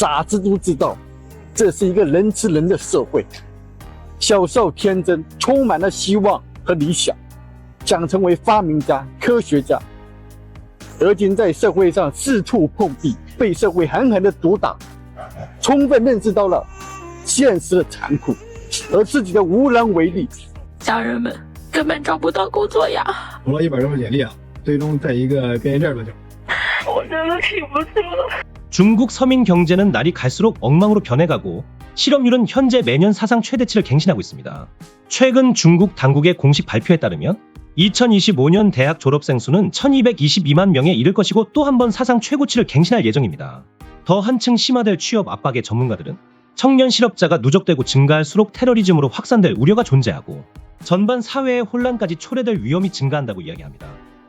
傻子都知道，这是一个人吃人的社会。小时候天真，充满了希望和理想，想成为发明家、科学家。而今在社会上四处碰壁，被社会狠狠的毒打，充分认识到了现实的残酷，而自己的无能为力。家人们根本找不到工作呀！投了一百多份简历啊，最终在一个便利店落脚。我真的挺不住了。 중국 서민 경제는 날이 갈수록 엉망으로 변해가고 실업률은 현재 매년 사상 최대치를 갱신하고 있습니다. 최근 중국 당국의 공식 발표에 따르면 2025년 대학 졸업생 수는 1222만 명에 이를 것이고 또 한 번 사상 최고치를 갱신할 예정입니다. 더 한층 심화될 취업 압박의 전문가들은 청년 실업자가 누적되고 증가할수록 테러리즘으로 확산될 우려가 존재하고 전반 사회의 혼란까지 초래될 위험이 증가한다고 이야기합니다.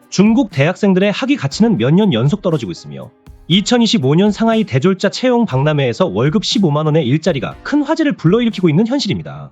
중국 대학생들의 학위 가치는 몇 년 연속 떨어지고 있으며 2025년 상하이 대졸자 채용 박람회에서 월급 15만 원의 일자리가 큰 화제를 불러일으키고 있는 현실입니다.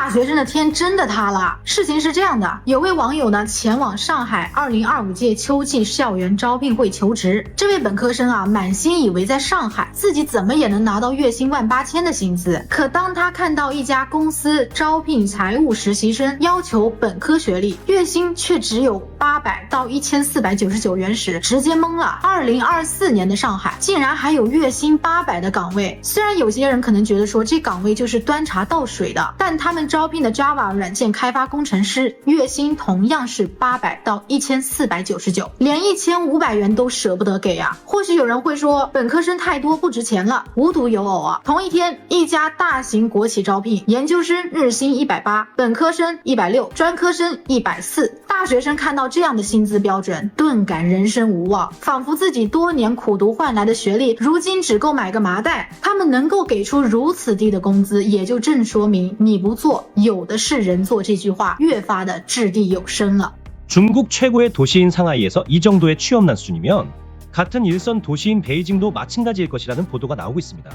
大学生的天真的塌了。事情是这样的，有位网友呢前往上海2025届秋季校园招聘会求职。这位本科生啊，满心以为在上海自己怎么也能拿到月薪万八千的薪资。可当他看到一家公司招聘财务实习生，要求本科学历，月薪却只有八百到一千四百九十九元时，直接懵了。2024年的上海竟然还有月薪八百的岗位。虽然有些人可能觉得说这岗位就是端茶倒水的，但他们招聘的 Java 软件开发工程师月薪同样是八百到一千四百九十九，连一千五百元都舍不得给啊！或许有人会说，本科生太多不值钱了。无独有偶啊，同一天，一家大型国企招聘研究生日薪一百八，本科生一百六，专科生一百四。大学生看到这样的薪资标准，顿感人生无望，仿佛自己多年苦读换来的学历，如今只够买个麻袋。他们能够给出如此低的工资，也就正说明你不做，有的是人做。这句话越发的掷地有声了。 중국 최고의 도시인 상하이에서 이 정도의 취업난 수준이면 같은 일선 도시인 베이징도 마찬가지일 것이라는 보도가 나오고 있습니다.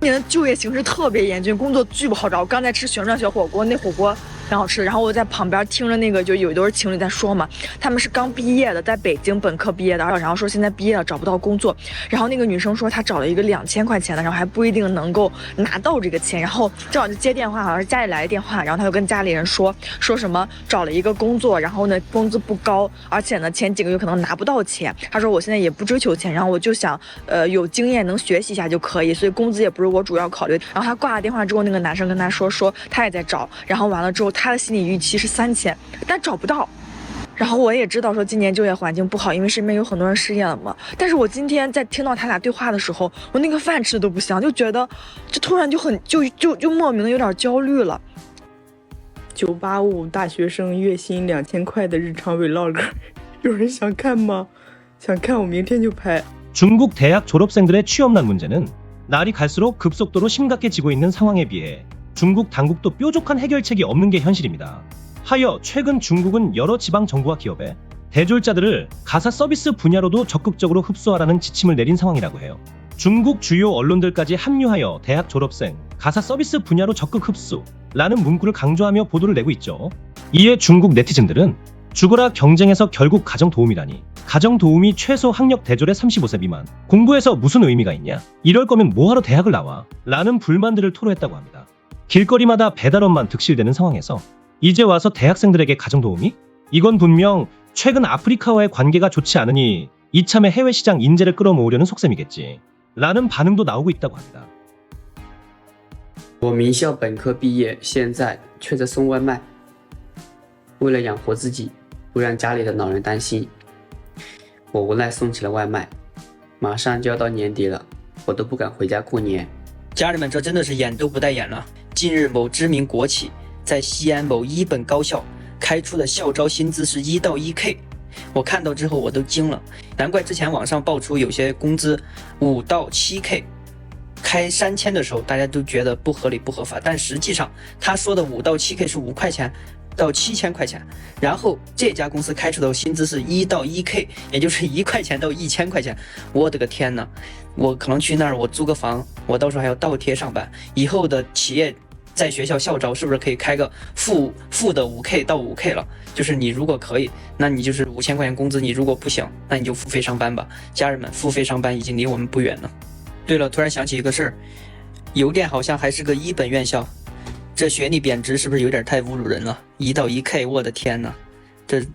今年的就业形势特别严峻，工作巨不好找。我刚才吃旋转小火锅，那火锅 挺好吃的。然后我在旁边听着那个，就有一对情侣在说嘛，他们是刚毕业的，在北京本科毕业的，然后说现在毕业了找不到工作。然后那个女生说她找了一个两千块钱的，然后还不一定能够拿到这个钱。然后正好就接电话，好像是家里来的电话，然后她就跟家里人说说什么找了一个工作，然后呢工资不高，而且呢前几个月可能拿不到钱。她说我现在也不追求钱，然后我就想呃有经验能学习一下就可以，所以工资也不是我主要考虑。然后她挂了电话之后，那个男生跟她说说他也在找，然后完了之后他的心理预期是三千，但找不到。然后我也知道说今年就业环境不好，因为身边有很多人失业了嘛。但是我今天在听到他俩对话的时候，我那个饭吃的都不香，就觉得就突然就很就就就莫名的有点焦虑了。九八五大学生月薪两千块的日常 vlog，有人想看吗？想看我明天就拍。 중국 대학 졸업생들의 취업난 문제는 날이 갈수록 급속도로 심각해지고 있는 상황에 비해 중국 당국도 뾰족한 해결책이 없는 게 현실입니다. 하여 최근 중국은 여러 지방 정부와 기업에 대졸자들을 가사 서비스 분야로도 적극적으로 흡수하라는 지침을 내린 상황이라고 해요. 중국 주요 언론들까지 합류하여 대학 졸업생 가사 서비스 분야로 적극 흡수라는 문구를 강조하며 보도를 내고 있죠. 이에 중국 네티즌들은 죽어라 경쟁에서 결국 가정 도움이라니. 가정 도움이 최소 학력 대졸의 35세 미만. 공부해서 무슨 의미가 있냐? 이럴 거면 뭐하러 대학을 나와? 라는 불만들을 토로했다고 합니다. 길거리마다 배달원만 득실되는 상황에서 이제 와서 대학생들에게 가정 도움이? 이건 분명 최근 아프리카와의 관계가 좋지 않으니 이참에 해외 시장 인재를 끌어모으려는 속셈이겠지. 라는 반응도 나오고 있다고 합니다. 我名校本科毕业，现在却在送外卖。为了养活自己，不让家里的老人担心，我无奈送起了外卖。马上就要到年底了，我都不敢回家过年。家人们，这真的是眼都不带眼了。 近日，某知名国企在西安某一本高校开出的校招薪资是一到一 K，我看到之后我都惊了，难怪之前网上爆出有些工资五到七 K。开三千的时候，大家都觉得不合理、不合法，但实际上他说的五到七 K 是五块钱到七千块钱，然后这家公司开出的薪资是一到一 K，也就是一块钱到一千块钱。我的个天呐！我可能去那儿，我租个房，我到时候还要倒贴上班。以后的企业在学校校招是不是可以开个负负的五 K 到五 K 了？就是你如果可以，那你就是五千块钱工资；你如果不行，那你就付费上班吧。家人们，付费上班已经离我们不远了。对了，突然想起一个事儿，邮电好像还是个一本院校，这学历贬值是不是有点太侮辱人了？一到一 K，我的天呐，这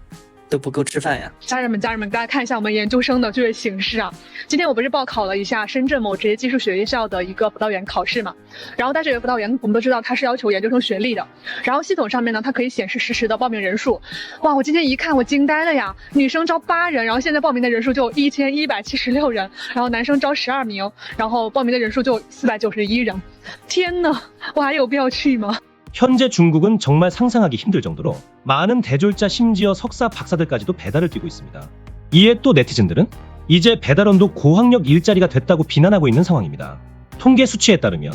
都不够吃饭呀！家人们，家人们，大家看一下我们研究生的就业形势啊。今天我不是报考了一下深圳某职业技术学院校的一个辅导员考试嘛，然后大学辅导员我们都知道他是要求研究生学历的，然后系统上面呢，它可以显示实时的报名人数。哇，我今天一看我惊呆了呀！女生招八人，然后现在报名的人数就一千一百七十六人，然后男生招十二名，然后报名的人数就四百九十一人。天呐，我还有必要去吗？ 현재 중국은 정말 상상하기 힘들 정도로 많은 대졸자 심지어 석사 박사들까지도 배달을 뛰고 있습니다. 이에 또 네티즌들은 이제 배달원도 고학력 일자리가 됐다고 비난하고 있는 상황입니다. 통계 수치에 따르면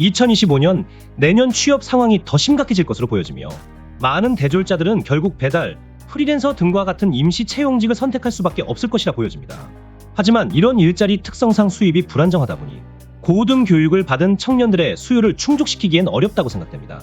2025년 내년 취업 상황이 더 심각해질 것으로 보여지며 많은 대졸자들은 결국 배달, 프리랜서 등과 같은 임시 채용직을 선택할 수밖에 없을 것이라 보여집니다. 하지만 이런 일자리 특성상 수입이 불안정하다 보니 고등 교육을 받은 청년들의 수요를 충족시키기엔 어렵다고 생각됩니다.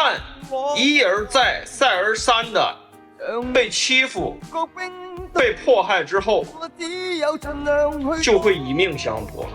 旦一而再、再而三的被欺负、被迫害之后，就会以命相搏，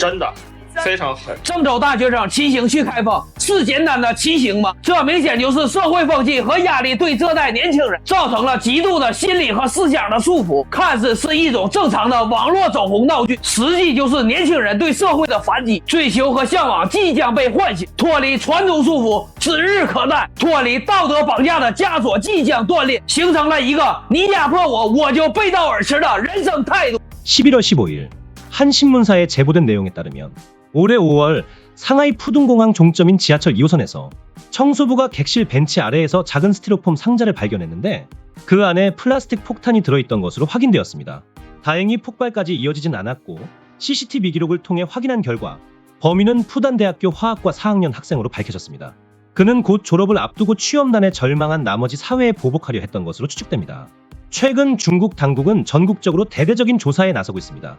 真的非常狠。郑州大学生骑行去开放，是简单的骑行吗？这明显就是社会风气和压力对这代年轻人造成了极度的心理和思想的束缚。看似是一种正常的网络走红闹剧，实际就是年轻人对社会的反击、追求和向往即将被唤醒，脱离传统束缚指日可待，脱离道德绑架的枷锁即将断裂，形成了一个你压迫我，我就背道而驰的人生态度。 11월 15일 한 신문사에 제보된 내용에 따르면 올해 5월 상하이 푸둥공항 종점인 지하철 2호선에서 청소부가 객실 벤치 아래에서 작은 스티로폼 상자를 발견했는데 그 안에 플라스틱 폭탄이 들어있던 것으로 확인되었습니다. 다행히 폭발까지 이어지진 않았고 CCTV 기록을 통해 확인한 결과 범인은 푸단대학교 화학과 4학년 학생으로 밝혀졌습니다. 그는 곧 졸업을 앞두고 취업난에 절망한 나머지 사회에 보복하려 했던 것으로 추측됩니다. 최근 중국 당국은 전국적으로 대대적인 조사에 나서고 있습니다.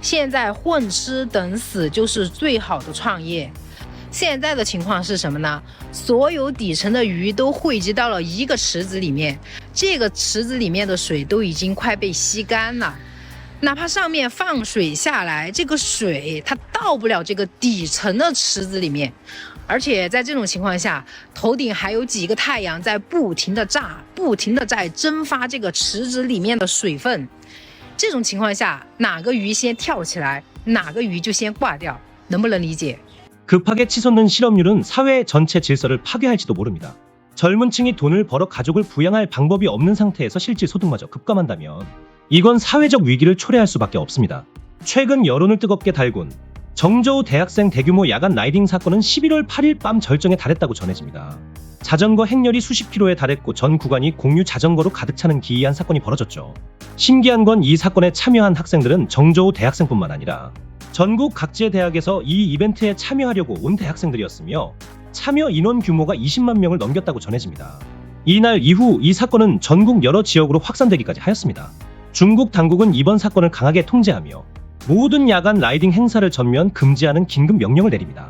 现在混吃等死就是最好的创业。现在的情况是什么呢？所有底层的鱼都汇集到了一个池子里面，这个池子里面的水都已经快被吸干了。哪怕上面放水下来，这个水它到不了这个底层的池子里面，而且在这种情况下，头顶还有几个太阳在不停的炸，不停的在蒸发这个池子里面的水分。这种情况下，哪个鱼先跳起来，哪个鱼就先挂掉，能不能理解？ 급하게 치솟는 실업률은 사회 전체 질서를 파괴할지도 모릅니다. 젊은 층이 돈을 벌어 가족을 부양할 방법이 없는 상태에서 실질 소득마저 급감한다면 이건 사회적 위기를 초래할 수밖에 없습니다. 최근 여론을 뜨겁게 달군 정저우 대학생 대규모 야간 라이딩 사건은 11월 8일 밤 절정에 달했다고 전해집니다. 자전거 행렬이 수십 킬로에 달했고 전 구간이 공유 자전거로 가득 차는 기이한 사건이 벌어졌죠. 신기한 건 이 사건에 참여한 학생들은 정저우 대학생뿐만 아니라 전국 각지의 대학에서 이 이벤트에 참여하려고 온 대학생들이었으며 참여 인원 규모가 20만 명을 넘겼다고 전해집니다. 이날 이후 이 사건은 전국 여러 지역으로 확산되기까지 하였습니다. 중국 당국은 이번 사건을 강하게 통제하며 모든 야간 라이딩 행사를 전면 금지하는 긴급 명령을 내립니다.